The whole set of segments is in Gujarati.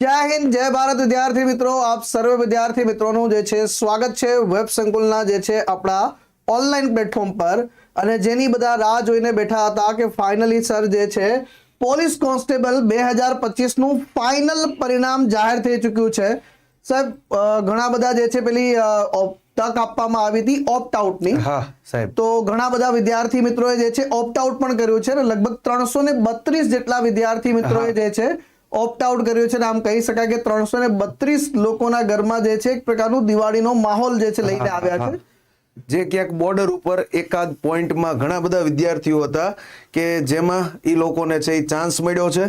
જય હિન્દ જય ભારત. વિદ્યાર્થી મિત્રો આપ સર્વે વિદ્યાર્થી મિત્રોનું જે છે સ્વાગત છે વેબ સંકુલના જે છે આપણા ઓનલાઈન પ્લેટફોર્મ પર. અને જેની બધા રાહ જોઈને બેઠા હતા કે ફાઇનલી સર જે છે પોલીસ કોન્સ્ટેબલ બે હજાર પચીસનું ફાઇનલ પરિણામ જાહેર થઈ ચૂક્યું છે. સાહેબ ઘણા બધા જે છે પેલી તક આપવામાં આવી હતી ઓપ્ટ આઉટની હા સાહેબ. તો ઘણા બધા વિદ્યાર્થી મિત્રોએ જે છે ઓપ્ટ આઉટ પણ કર્યું છે અને લગભગ ત્રણસો ને બત્રીસ જેટલા વિદ્યાર્થી મિત્રોએ જે છે ઓપ્ટ આઉટ કર્યો છે અને આમ કહી શકાય કે ત્રણસો ને બત્રીસ લોકોના ઘરમાં જે છે એક પ્રકારનું દિવાળીનો માહોલ જે છે લઈને આવ્યા છે. જે ક્યાંક બોર્ડર ઉપર એકાદ પોઈન્ટમાં ઘણા બધા વિદ્યાર્થીઓ હતા કે જેમાં એ લોકોને છે એ ચાન્સ મળ્યો છે.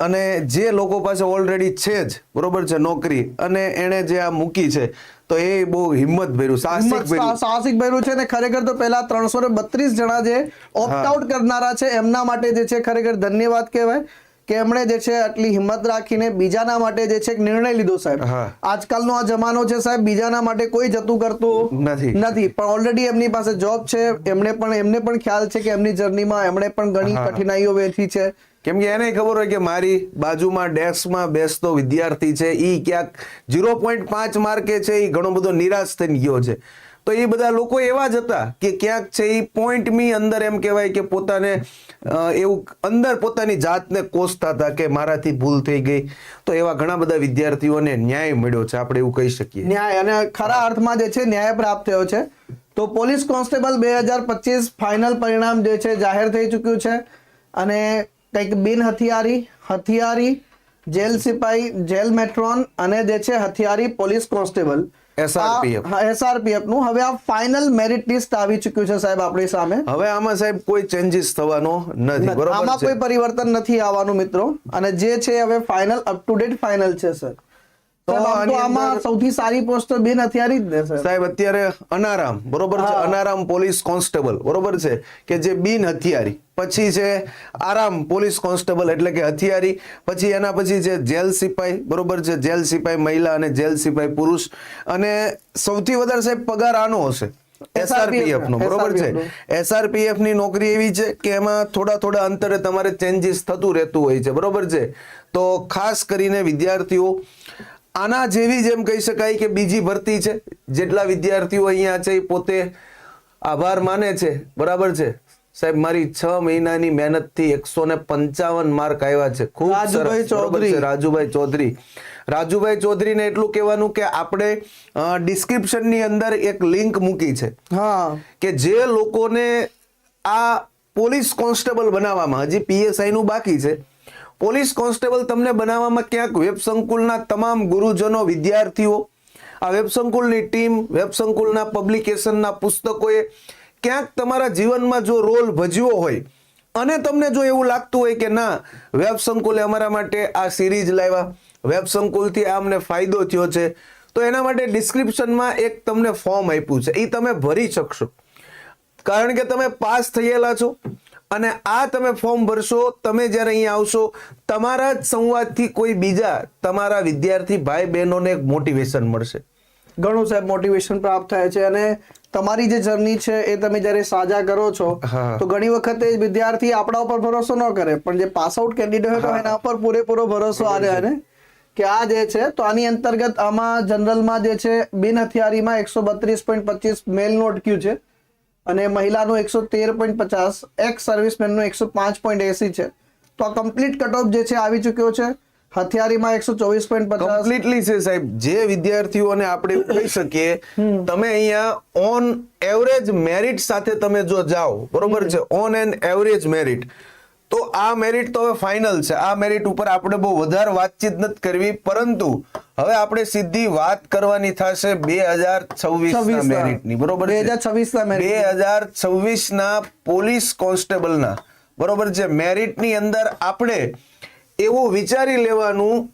અને જે લોકો પાસે ઓલરેડી છે જ બરોબર છે નોકરી અને એણે જે આ મૂકી છે તો એ બહુ હિંમત ભર્યું સાહસિક સાહસિક ભર્યું છે અને ખરેખર તો પહેલા ત્રણસો ને બત્રીસ જણા જે ઓપ્ટ આઉટ કરનારા છે એમના માટે જે છે ખરેખર ધન્યવાદ કહેવાય. કે એમણે જે છે આટલી હિંમત રાખીને બીજાના માટે જે છે નિર્ણય લીધો સાહેબ. આજકાલનો આ જમાનો છે સાહેબ બીજાના માટે કોઈ જતું કરતું નથી. નથી. પણ ઓલરેડી એમની પાસે જોબ છે એમને પણ એમને પણ ખ્યાલ છે કે એમની જર્નીમાં એમણે પણ ઘણી કઠિનાઈઓ વેઠી છે. કેમ કે એને ખબર હોય કે મારી બાજુમાં ડેસ્કમાં બેસતો વિદ્યાર્થી છે એ ક્યાંક ઝીરો પોઈન્ટ પાંચ માર્કે છે એ ઘણો બધો નિરાશ થઈને ગયો છે. તો એ બધા લોકો એવા જ હતા કે ક્યાંક છે એ પોઈન્ટની અંદર એમ કહેવાય કે પોતાને એવું અંદર પોતાની જાતને કોસતા હતા કે મારાથી ભૂલ થઈ ગઈ. તો એવા ઘણા બધા વિદ્યાર્થીઓને ન્યાય મળ્યો છે, આપણે એવું કહી શકીએ. ન્યાય અને ખરા અર્થમાં જે છે ન્યાય પ્રાપ્ત થયો છે. તો પોલીસ કોન્સ્ટેબલ બે હજાર પચીસ ફાઇનલ પરિણામ જે છે જાહેર થઈ ચૂક્યું છે. અને કંઈક બિન હથિયારી હથિયારી, જેલ સિપાઈ, જેલ મેટ્રોન અને જે છે હથિયારી પોલીસ કોન્સ્ટેબલ SRPF. એસઆરપીએફનું. હવે આ ફાઇનલ મેરિટ લિસ્ટ આવી ચૂક્યું છે સાહેબ આપણી સામે. હવે આમાં સાહેબ કોઈ ચેન્જીસ થવાનો નથી બરોબર આમાં કોઈ પરિવર્તન નથી આવવાનું મિત્રો. અને જે છે હવે final up to date final છે સર આમ સૌથી સારી પોસ્ટ બિન હથિયારી જ ને સાહેબ. અત્યારે અનારામ બરોબર છે? અનારામ પોલીસ કોન્સ્ટેબલ બરોબર છે? કે જે બિન હથિયારી પછી છે આરામ પોલીસ કોન્સ્ટેબલ એટલે કે હથિયારી પછી એના પછી છે જેલ સિપાઈ બરોબર છે? જેલ સિપાઈ મહિલા અને જેલ સિપાઈ પુરુષ. અને સૌથી વધારે સાહેબ પગાર આનો હશે? એસઆરપીએફ નો બરોબર છે? એસઆરપીએફની. નોકરી એવી છે કે એમાં થોડા થોડા અંતરે તમારે ચેન્જીસ થતું રહેતું હોય છે બરોબર છે? તો ખાસ કરીને વિદ્યાર્થીઓ આના જેવી જેમ કહી શકાય કે બીજી ભરતી છે. જેટલા વિદ્યાર્થીઓ અહીંયા છે એ પોતે આભાર માને છે. બરાબર છે? સાહેબ મારી છ મહિનાની મહેનતથી એકસો ને પંચાવન માર્ક આવ્યા છે. ખૂબ રાજુભાઈ ચૌધરી. રાજુભાઈ ચૌધરી. રાજુભાઈ ચૌધરીને એટલું કહેવાનું કે આપણે ડિસ્ક્રિપ્શનની અંદર એક લિંક મૂકી છે. હા. કે જે લોકોને આ પોલીસ કોન્સ્ટેબલ બનાવવામાં હજી પીએસઆઈ નું બાકી છે પોલીસ કોન્સ્ટેબલ તમને બનાવવામાં ક્યાંક વેબ સંકુલના તમામ ગુરુજનો, વિદ્યાર્થીઓ, આ વેબ સંકુલની ટીમ, વેબ સંકુલના પબ્લિકેશનના પુસ્તકોએ ક્યાંક તમારા જીવનમાં જો રોલ ભજવ્યો હોય, અને તમને જો એવું લાગતું હોય કે ના, વેબ સંકુલે અમારા માટે આ સિરીઝ લાવ્યા, વેબ સંકુલથી આ અમને ફાયદો થયો છે, તો એના માટે ડિસ્ક્રિપ્શનમાં એક તમને ફોર્મ આપ્યું છે. એ તમે ભરી શકશો. કારણ કે તમે પાસ થયેલા છો. અને આ તમે ફોર્મ ભરશો તમે જ્યારે અહીંયા આવશો તમારા જ સંવાદથી કોઈ બીજા તમારા વિદ્યાર્થી ભાઈ બહેનોને એક મોટિવેશન મળશે. ઘણું સાહેબ મોટિવેશન પ્રાપ્ત થાય છે અને તમારી જે જર્ની છે એ તમે જ્યારે સાજા કરો છો તો ઘણી વખતે વિદ્યાર્થી આપણા ઉપર ભરોસો ન કરે. પણ જે પાસ આઉટ કેન્ડિડેટ હોય એના ઉપર પૂરેપૂરો ભરોસો આવે અને કે આ જે છે તો આની અંતર્ગત આમાં જનરલમાં જે છે બિન હથિયારીમાં એકસો બત્રીસ પોઈન્ટ પચીસ મેલનું અટક્યું છે. અને મહિલાનું એકસો તેર પોઈન્ટ પચાસ એક્સ સર્વિસમેનનું એકસો પાંચ પોઈન્ટ એસી છે. તો આ કમ્પ્લીટ કટ ઓફ જે છે આવી ચૂક્યો છે. હથિયારીમાં એકસો ચોવીસ પોઈન્ટ પચાસ. કમ્પ્લીટલી છે સાહેબ. જે વિદ્યાર્થીઓને આપણે કહી શકીએ તમે અહીંયા ઓન એવરેજ મેરિટ સાથે તમે જો જાઓ બરોબર છે? ઓન એન એવરેજ મેરિટ તો આ મેરિટ તો હવે ફાઇનલ છે. આ મેરિટ ઉપર આપણે બહુ વધારે વાતચીત નથી કરવી પરંતુ હવે આપણે સીધી વાત કરવાની થશે બે હજાર છવ્વીસ છવ્વીસ મેરિટની બરોબર બે હજાર છવ્વીસ ના. બે હજાર છવ્વીસ ના પોલીસ કોન્સ્ટેબલના. બરોબર છે? મેરિટની અંદર આપણે એવું વિચારી લેવાનું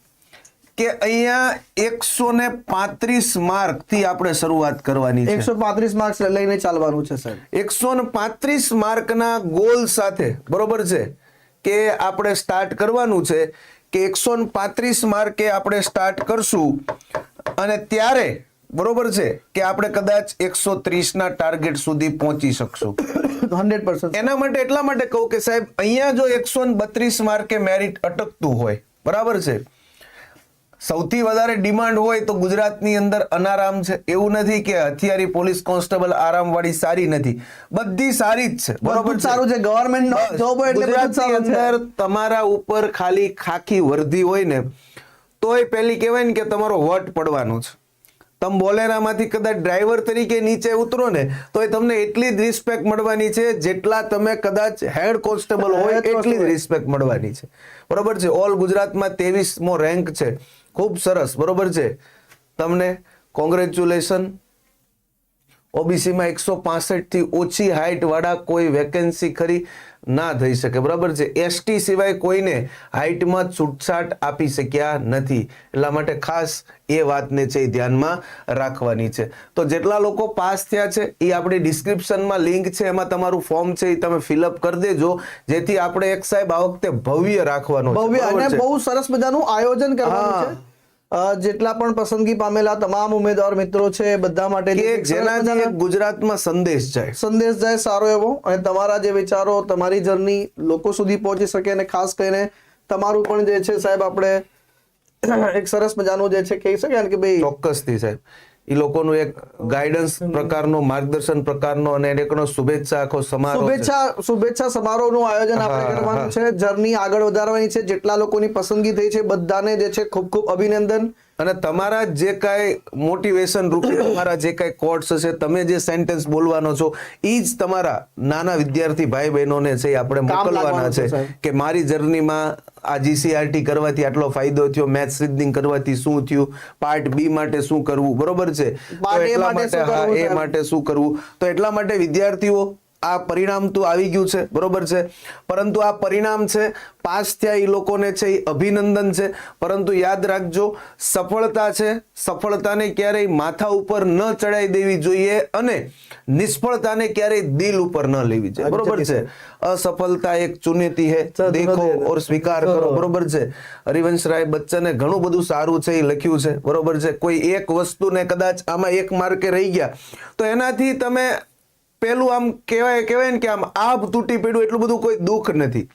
કે અહીંયા એકસો ને પાંત્રીસ માર્કથી આપણે શરૂઆત કરવાની છે. એકસો પાંત્રીસ માર્ક્સ લઈને ચાલવાનું છે સર એકસો ને પાંત્રીસ માર્કના ગોલ સાથે. બરોબર છે? કે આપણે સ્ટાર્ટ કરવાનું છે કે એકસો પાંત્રીસ માર્કે આપણે સ્ટાર્ટ કરશું. અને ત્યારે બરોબર છે કે આપણે કદાચ એકસો ત્રીસના ટાર્ગેટ સુધી પહોંચી શકશું. હંડ્રેડ પર્સન્ટ એના માટે એટલા માટે કહું કે સાહેબ અહીંયા જો એકસો બત્રીસ માર્કે મેરિટ અટકતું હોય બરાબર છે સૌથી વધારે ડિમાન્ડ હોય તો ગુજરાતની અંદર અનારામ છે. એવું નથી કે હથિયારી પોલીસ કોન્સ્ટેબલ આરામવાળી સારી નથી. બધી સારી જ છે. બરોબર સારું છે. ગવર્મેન્ટ જોબ એટલે ગુજરાતની અંદર તમારા ઉપર ખાલી ખાખી વર્ધી હોય ને તો એ પેલી કહેવાય ને કે તમારો વટ પડવાનો છે. તમે બોલેરામાંથી કદાચ ડ્રાઈવર તરીકે નીચે ઉતરો ને તો એ તમને એટલી જ રિસ્પેક્ટ મળવાની છે જેટલા તમે કદાચ હેડ કોન્સ્ટેબલ હોય એટલી જ રિસ્પેક્ટ મળવાની છે. બરોબર છે? ઓલ ગુજરાતમાં ત્રેવીસમો રેન્ક છે. ખૂબ સરસ બરોબર છે. તમને કોંગ્રેચ્યુલેશન ઓબીસીમાં એકસો થી ઓછી હાઇટવાળા કોઈ વેકેન્સી ખરી? ના થઈ શકે. બરાબર છે? એસટી સિવાય કોઈને હાઇટમાં છૂટછાટ આપી શક્યા નથી. એટલા માટે ખાસ એ વાતને છે એ ધ્યાનમાં રાખવાની છે. તો જેટલા લોકો પાસ થયા છે એ આપણી ડિસ્ક્રિપ્શનમાં લિંક છે. એમાં તમારું ફોર્મ છે એ તમે ફિલઅપ કરી દેજો જેથી આપણે એક સાહેબ આ વખતે ભવ્ય રાખવાનું ભવ્ય અને બહુ સરસ મજાનું આયોજન કરવાનું. છે. જેટલા પણ પસંદગી પામેલા તમામ ઉમેદવાર મિત્રો છે બધા માટે જેનાથી ગુજરાતમાં સંદેશ જાય. સંદેશ જાય સારો એવો. અને તમારા જે વિચારો તમારી જર્ની લોકો સુધી પહોંચી શકે અને ખાસ કરીને તમારું પણ જે છે સાહેબ આપણે એક સરસ મજાનું જે છે કહી શકાય કે ભાઈ ચોક્કસથી સાહેબ. એ લોકોનું એક ગાઈડન્સ પ્રકારનો માર્ગદર્શન પ્રકારનો અને એકનો શુભેચ્છા આખો સમારોહ. શુભેચ્છા શુભેચ્છા સમારોહનું આયોજન આપણે કરવાનું છે. જર્ની આગળ વધારવાની છે. જેટલા લોકોની પસંદગી થઈ છે બધાને જે છે ખૂબ ખૂબ અભિનંદન. અને તમારા જે કાંઈ મોટિવેશન રૂપે તમારા જે કાંઈ કોર્ટ્સ હશે તમે જે સેન્ટેન્સ બોલવાનો છો એ જ તમારા નાના વિદ્યાર્થી ભાઈ બહેનોને છે આપણે મોકલવાના છે, કે મારી જર્નીમાં આ જીસીઆરટી કરવાથી આટલો ફાયદો થયો મેથ્સ રીડિંગ કરવાથી શું થયું પાર્ટ બી માટે શું કરવું બરોબર છે? એટલા માટે હા એ માટે શું કરવું? તો એટલા માટે વિદ્યાર્થીઓ આ પરિણામ તો આવી ગયું છે બરોબર છે? પરંતુ આ પરિણામ છે પાસ થયા એ લોકોને છે એ અભિનંદન છે. પરંતુ યાદ રાખજો સફળતા છે સફળતાને ક્યારેય માથા ઉપર ન ચડાઈ દેવી જોઈએ અને નિષ્ફળતાને ક્યારેય દિલ ઉપર ન લેવી જોઈએ. બરોબર છે? અસફળતા એક ચુનૌતી હે. દેખો ઓર સ્વીકાર કરો. બરોબર છે? હરિવંશ રાય બચ્ચને ઘણું બધું સારું છે એ લખ્યું છે. બરોબર છે? કોઈ એક વસ્તુને કદાચ આમાં એક માર્કે રહી ગયા. તો એનાથી તમે પેલું આમ કહેવાય કહેવાય ને કે આમ આબ તૂટી પડ્યું એટલું બધું કોઈ દુઃખ નથી.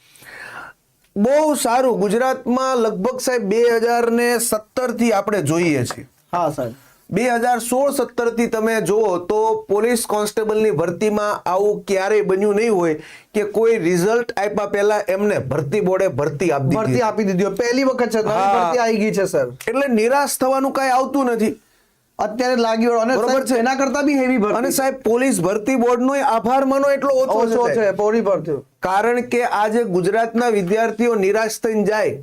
બહુ સારું ગુજરાતમાં લગભગ સાહેબ બે હજાર ને સત્તરથી આપણે જોઈએ છીએ. હા સાહેબ. બે હજાર સોળ સત્તરથી તમે જુઓ તો પોલીસ કોન્સ્ટેબલની ભરતીમાં આવું ક્યારેય બન્યું નહીં હોય કે કોઈ રિઝલ્ટ આપ્યા પહેલા એમને ભરતી બોર્ડે ભરતી આપી ભરતી આપી દીધી. પહેલી વખત છે. ભરતી આવી ગઈ છે સર. એટલે નિરાશ થવાનું કઈ આવતું નથી. અત્યારે લાગ્યો અને બરોબર છે. એના કરતા બી હેવી ભરતી. અને સાહેબ પોલીસ ભરતી બોર્ડનો આભાર માનો એટલો ઓછો છે. છે પૂરી ભરતી કારણ કે આજે ગુજરાતના વિદ્યાર્થીઓ નિરાશ થઈને જાય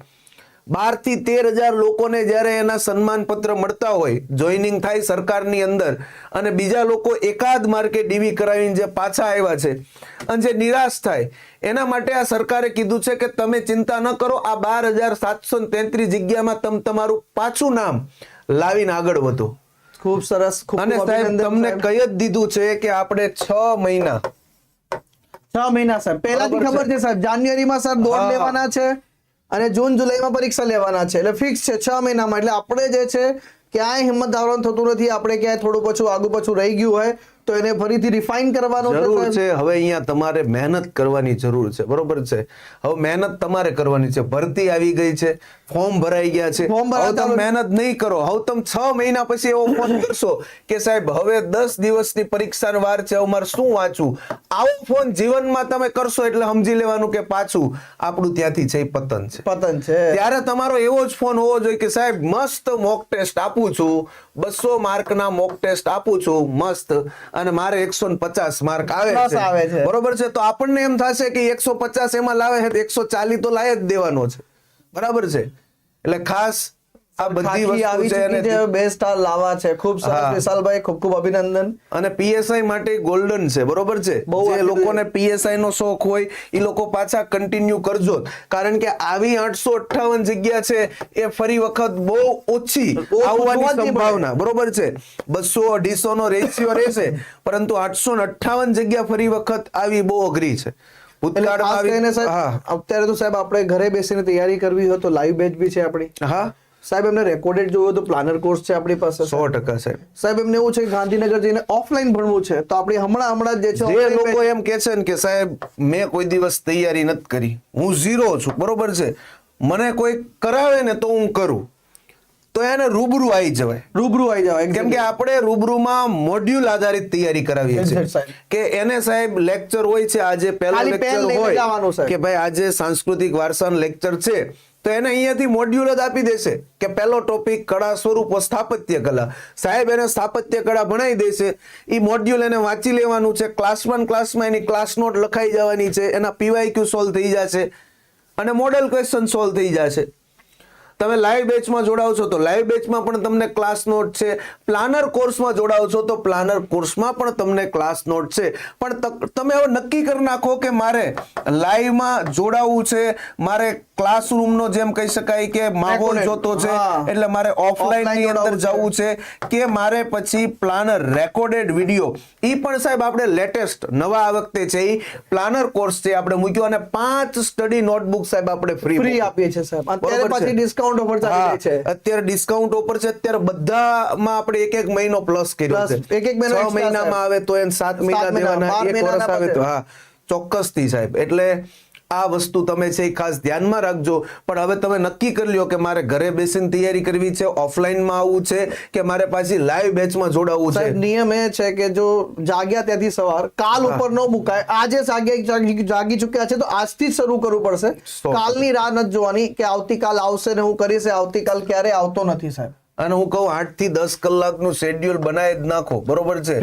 બારથી તેર હજાર લોકોને જ્યારે એના સન્માન પત્ર મળતા હોય જોઈનિંગ થાય સરકારની અંદર અને બીજા લોકો એકાદ માર્કે ડીવી કરાવીને જે પાછા આવ્યા છે અને જે નિરાશ થાય એના માટે આ સરકારે કીધું છે કે તમે ચિંતા ન કરો આ બાર હજાર સાતસો તેત્રીસ જગ્યામાં તમે તમારું પાછું નામ લાવીને આગળ વધો. ખૂબ સરસ અને સાહેબ તમને. કહી જ દીધું છે કે આપણે છ મહિના? છ મહિના સાહેબ. પહેલાથી ખબર છે. સાહેબ. જાન્યુઆરીમાં સર દોડ લેવાના છે અને જૂન જુલાઈમાં પરીક્ષા લેવાના છે. એટલે ફિક્સ છે છ મહિનામાં. એટલે આપણે જે છે ક્યાંય હિંમત ધારણ થતું નથી. આપણે ક્યાંય થોડું પાછું આગુ પાછું રહી ગયું હોય. તો એને ફરીથી રિફાઇન કરવાનો જરૂર છે. હવે અહીંયા તમારે મહેનત કરવાની જરૂર છે. બરોબર છે? હવે મહેનત તમારે કરવાની છે. ભરતી આવી ગઈ છે. ફોર્મ ભરાઈ ગયા છે. હવે તમે મહેનત નહીં કરો. હવે તમે છ મહિના પછી એવો ફોન કરશો કે સાહેબ હવે દસ દિવસની પરીક્ષાનો વાર છે. હવે મારે શું વાંચવું? આવો ફોન જીવનમાં તમે કરશો એટલે સમજી લેવાનું કે પાછું આપણું ત્યાંથી છે પતન છે. પતન છે. ત્યારે તમારો એવો જ ફોન હોવો જોઈએ કે સાહેબ મસ્ત મોક ટેસ્ટ આપું છું. બસો માર્કના મોક ટેસ્ટ આપું છું. મસ્ત. અને મારે એકસો પચાસ માર્ક આવે છે. બરોબર છે? તો આપણને એમ થશે કે એકસો પચાસ એમાં લાવે છે એકસો ચાલીસ તો લાય જ દેવાનો છે. બરાબર છે? એટલે ખાસ આ બધી વસ્તુ છે અને બે સ્ટાર લાવા છે. ખૂબ સરસ વિશાલભાઈ ખૂબ ખૂબ અભિનંદન. અને પીએસઆઈ માટે ગોલ્ડન છે બરોબર છે? જે લોકોને પીએસઆઈ નો શોખ હોય એ લોકો પાછા કન્ટિન્યુ કરજો. કારણ કે આવી આઠસો અઠ્ઠાવન જગ્યા છે એ ફરી વખત બહુ ઓછી આવવાની સંભાવના બરોબર છે? 200 250 નો રેશિયો રહેશે પરંતુ આઠસો અઠ્ઠાવન જગ્યા ફરી વખત આવી બહુ અઘરી છે. ભૂતકાળમાં અત્યારે તો સાહેબ આપણે ઘરે બેસીને તૈયારી કરવી હોય તો લાઈવ બેચ બી છે આપણી. હા. સાહેબ એમને રેકોર્ડેડ જોવું તો પ્લાનર કોર્સ છે આપણી પાસે સો ટકા સાહેબ. સાહેબ એમને એવું છે કે ગાંધીનગર જઈને ઓફલાઈન ભણવું છે તો આપણે હમણાં હમણાં જે છે જે લોકો એમ કે છે ને કે સાહેબ મેં કોઈ દિવસ તૈયારી નથી કરી. હું ઝીરો છું. બરોબર છે? મને કોઈ કરાવે ને તો હું કરું. તો એને રૂબરૂ આવી જવાય. રૂબરૂ આવી જવાય કેમ કે આપણે રૂબરૂમાં મોડ્યુલ આધારિત તૈયારી કરાવીએ છીએ. કે એને સાહેબ લેક્ચર હોય છે આજે પહેલો લેક્ચર હોય કે ભાઈ આજે સાંસ્કૃતિક વારસાનું લેક્ચર છે તો એને અહીંયાથી મોડ્યુલ જ આપી દેશે કે પહેલો ટોપિક કળા સ્વરૂપો સ્થાપત્ય કલા. સાહેબ એને સ્થાપત્ય કળા ભણાવી દેશે. એ મોડ્યુલ એને વાંચી લેવાનું છે. ક્લાસ વન ક્લાસમાં એની ક્લાસ નોટ લખાઈ જવાની છે. એના પીવાય ક્યુ સોલ્વ થઈ જશે. અને મોડેલ ક્વેશ્ચન સોલ્વ થઈ જશે. તમે લાઈવ બેચમાં જોડાવ છો તો લાઈવ બેચમાં પણ તમને ક્લાસ નોટ છે. પ્લાનર કોર્સમાં જોડાવ છો તો પ્લાનર કોર્સમાં પણ તમને ક્લાસ નોટ છે. પણ તમે હવે નક્કી કરી નાખો કે મારે લાઈવમાં જોડાવવું છે મારે ક્લાસરૂમનો જેમ કહી શકાય કે માહોલ. જોતો છે એટલે મારે ઓફલાઈનની અંદર જવું છે કે મારે પછી પ્લાનર રેકોર્ડેડ વીડિયો. ઈ પણ સાહેબ આપણે લેટેસ્ટ નવા આ વખતે છે ઈ પ્લાનર કોર્સ છે આપણે મૂક્યો અને પાંચ સ્ટડી નોટબુક સાહેબ આપણે ફ્રી ફ્રી આપીએ છીએ સાહેબ. અત્યારે પછી ડિસ્કાઉન્ટ ઓફર ચાલી છે. અત્યારે ડિસ્કાઉન્ટ ઓફર છે અત્યારે બધામાં આપણે એક એક મહિનો પ્લસ કર્યો છે. એક એક મહિનો મહિનામાં આવે તો એને સાત મહિના દેવાના એક વર્ષ આવે તો. હા ચોક્કસથી સાહેબ. એટલે આ વસ્તુ તમે છે એ ખાસ ધ્યાનમાં રાખજો. પણ હવે તમે નક્કી કરી લ્યો કે મારે ઘરે બેસીને તૈયારી કરવી છે ઓફલાઈનમાં આવવું છે કે મારે પાછી લાઈવ બેચમાં જોડાવવું છે? સાહેબ નિયમ એ છે કે જો જાગ્યા ત્યાંથી સવાર કાલ ઉપર ન મુકાય. આજે જાગ્યા જાગી જાગી ચૂક્યા છે તો આજથી જ શરૂ કરવું પડશે. કાલની રાહ નથી જોવાની કે આવતીકાલ આવશે ને હું કરીશ આવતીકાલ ક્યારે? આવતો નથી સાહેબ. અને હું કહું આઠથી દસ કલાકનું શેડ્યુલ બનાવી જ નાખો. બરોબર છે.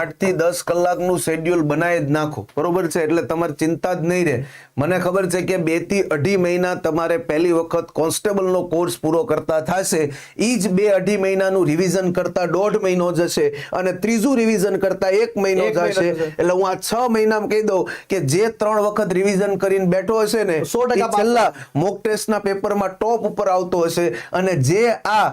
આઠથી દસ કલાકનું શેડ્યુલ બનાવી જ નાખો. બરોબર છે? એટલે તમારે ચિંતા જ નહીં રહે. મને ખબર છે કે બેથી અઢી મહિના તમારે પહેલી વખત કોન્સ્ટેબલનો કોર્સ પૂરો કરતા થશે. એ જ બે અઢી મહિનાનું રિવિઝન કરતા દોઢ મહિનો જશે અને ત્રીજું રિવિઝન કરતા એક મહિનો જશે. એટલે હું આ છ મહિનામાં કહી દઉં કે જે ત્રણ વખત રિવિઝન કરીને બેઠો હશે ને 100% ઈ છેલ્લા મોક ટેસ્ટના પેપરમાં ટોપ ઉપર આવતો હશે અને જે આ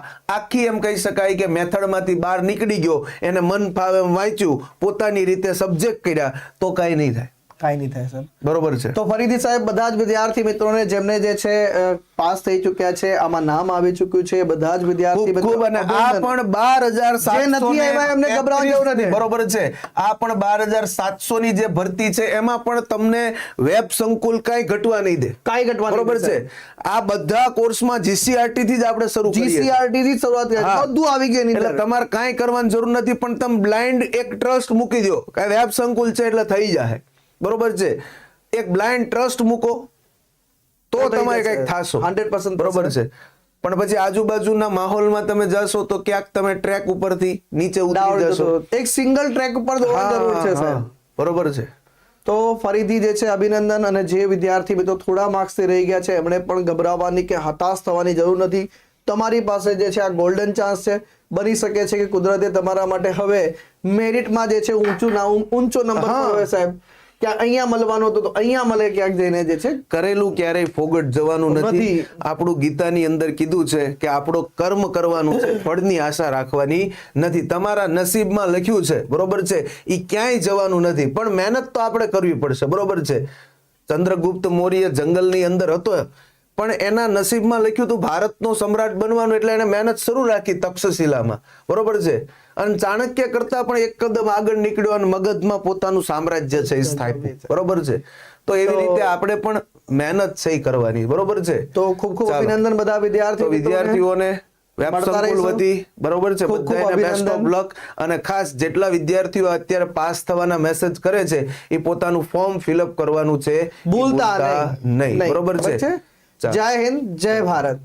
આખી એમ કહી શકાય કે મેથડમાંથી બહાર નીકળી ગયો. એને મન ફાવે એમ વાંચ્યું, પોતાની રીતે સબ્જેક્ટ કર્યા, તો કાંઈ નહીં થાય. કાંઈ નહીં થાય સર. બરોબર છે. તો ફરીથી સાહેબ બધા જ વિદ્યાર્થી મિત્રોને જેમને જે છે પાસ થઈ ચૂક્યા છે આમાં નામ આવી ચૂક્યું છે બધા જ વિદ્યાર્થી ખૂબ અને આ પણ બાર હજાર જે નથી આવ્યા એમને ગભરાવા જેવું નથી. બરોબર છે. આ પણ બાર હજાર સાતસો ની જે ભરતી છે એમાં પણ તમને વેબ સંકુલ કાંઈ ઘટવા નહીં દે. કાંઈ ઘટવા બરોબર છે. આ બધા કોર્સમાં જીસીઆરટી થી જ આપણે શરૂ કરીએ જીસીઆરટી થી શરૂઆત કરીએ બધું આવી ગયું એટલે તમારે કાંઈ કરવાની જરૂર નથી પણ તમે બ્લાઇન્ડ એક ટ્રસ્ટ મૂકી દો કે વેબ સંકુલ છે એટલે થઈ જાય બરોબર છે? એક બ્લાઇન્ડ ટ્રસ્ટ મૂકો તો તમારે. કંઈક થાશો. 100% બરોબર છે. પણ પછી આજુબાજુના માહોલમાં તમે જશો તો ક્યાંક તમે ટ્રેક ઉપરથી નીચે ઉતરી જશો. એક સિંગલ ટ્રેક ઉપર જરૂર છે સાહેબ. બરોબર છે. તો ફરીથી જે છે અભિનંદન અને જે વિદ્યાર્થી મિત્રો થોડા માર્ક્સથી રહી ગયા છે એમણે પણ ગભરાવાની કે હતાશ થવાની જરૂર નથી. તમારી પાસે જે છે આ ગોલ્ડન ચાન્સ છે. બની શકે છે કે કુદરતે તમારા માટે હવે મેરિટમાં જે છે ઊંચું નામ ઊંચો નંબર. સાહેબ. કે અહીંયા મળવાનો હતો તો અહીંયા મળે ક્યાંક જઈને જે છે કરેલું ક્યારેય ફોગટ જવાનું નથી. આપણું ગીતાની અંદર કીધું છે કે આપણો કર્મ કરવાનું છે ફળની આશા રાખવાની નથી. તમારા નસીબમાં લખ્યું છે બરોબર છે? એ ક્યાંય જવાનું નથી. પણ મહેનત તો આપણે કરવી પડશે બરોબર છે? ચંદ્રગુપ્ત મૌર્ય જંગલની અંદર હતો. પણ એના નસીબમાં લખ્યું હતું ભારતનો સમ્રાટ બનવાનું એટલે એને મહેનત શરૂ રાખી તક્ષશિલામાં. બરોબર છે? અને ચાણક્ય કરતા પણ એક કદમ આગળ નીકળ્યો અને મગજમાં પોતાનું સામ્રાજ્ય છે સ્થાપ્યું. બરોબર છે? તો એવી રીતે આપણે પણ મહેનત છે કરવાની. બરોબર છે? તો ખૂબ ખૂબ અભિનંદન બધા વિદ્યાર્થી તો મિત્રોને. વિદ્યાર્થીઓને બરોબર છે? ખૂબ ખૂબ બધાને બેસ્ટ ઓફ લક અને ખાસ જેટલા વિદ્યાર્થીઓ અત્યારે પાસ થવાના મેસેજ કરે છે એ પોતાનું ફોર્મ ફિલઅપ કરવાનું છે ભૂલતા નહીં. બરોબર છે. જય હિન્દ જય ભારત.